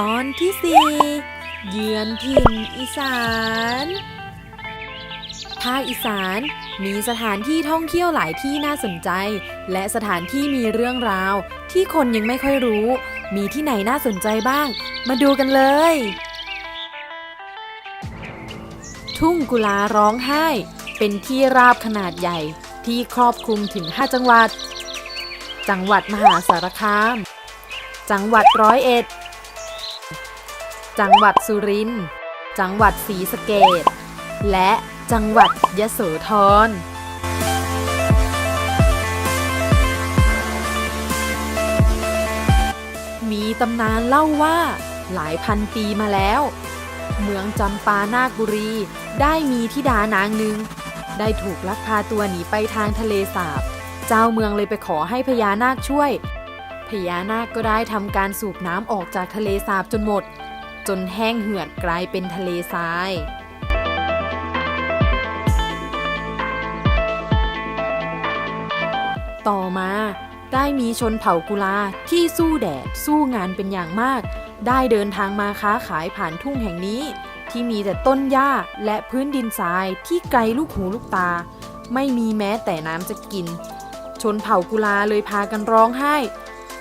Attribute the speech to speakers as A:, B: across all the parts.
A: ตอนที่สี่เยือนถิ่นอีสานภาคอีสานมีสถานที่ท่องเที่ยวหลายที่น่าสนใจ และสถานที่มีเรื่องราว ที่คนยังไม่ค่อยรู้ มีที่ไหนน่าสนใจบ้าง มาดูกันเลย ทุ่งกุลาร้องไห้ เป็นที่ราบขนาดใหญ่ที่ครอบคลุมถึง 5 จังหวัด จังหวัดมหาสารคาม จังหวัดร้อยเอ็ด จังหวัดสุรินทร์ จังหวัดศรีสะเกษและจังหวัดยะโสธรมีตำนานเล่าว่าหลายพันปีมาแล้ว เมืองจำปานาคุรีได้มีธิดานางหนึ่ง ได้ถูกลักพาตัวหนีไปทางทะเลสาบ เจ้าเมืองเลยไปขอให้พญานาคช่วย พญานาคก็ได้ทำการสูบน้ำออกจากทะเลสาบจนหมด จนแห้งเหือดกลายเป็นทะเลทรายต่อมาได้มีชนเผ่ากุลาที่สู้แดดสู้งานเป็นอย่างมาก ได้เดินทางมาค้าขายผ่านทุ่งแห่งนี้ ที่มีแต่ต้นหญ้าและพื้นดินทรายที่ไกลลูกหูลูกตา ไม่มีแม้แต่น้ำจะกิน ชนเผ่ากุลาเลยพากันร้องไห้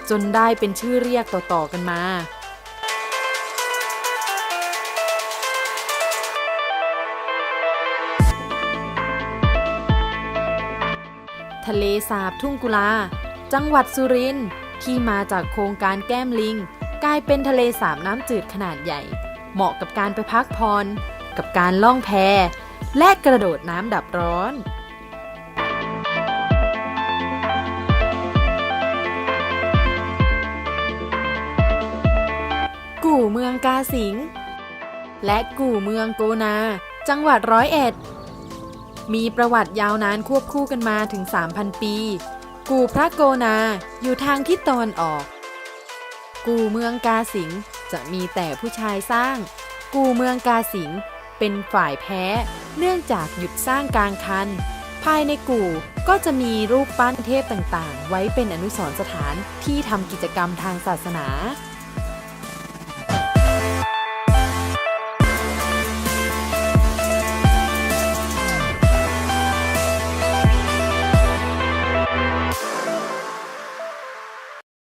A: จนได้เป็นชื่อเรียกต่อๆกันมา ทะเลสาบทุ่งกุลา จังหวัดสุรินทร์ที่มาจากโครงการแก้มลิง กลายเป็นทะเลสาบน้ำจืดขนาดใหญ่ เหมาะกับการไปพักผ่อนกับการล่องแพ และกระโดดน้ำดับร้อนกู่เมืองกาสิง และกู่เมืองโกนา จังหวัดร้อยเอ็ด มีประวัติยาวนานควบคู่กันมาถึง 3,000 ปี กู่พระโกนาอยู่ทางทิศตะวันออก กู่เมืองกาสิงจะมีแต่ผู้ชายสร้าง กู่เมืองกาสิงเป็นฝ่ายแพ้ เนื่องจากหยุดสร้างกลางคัน ภายในกู่ก็จะมีรูปปั้นเทพต่างๆ ไว้เป็นอนุสรณ์สถานที่ทำกิจกรรมทางศาสนา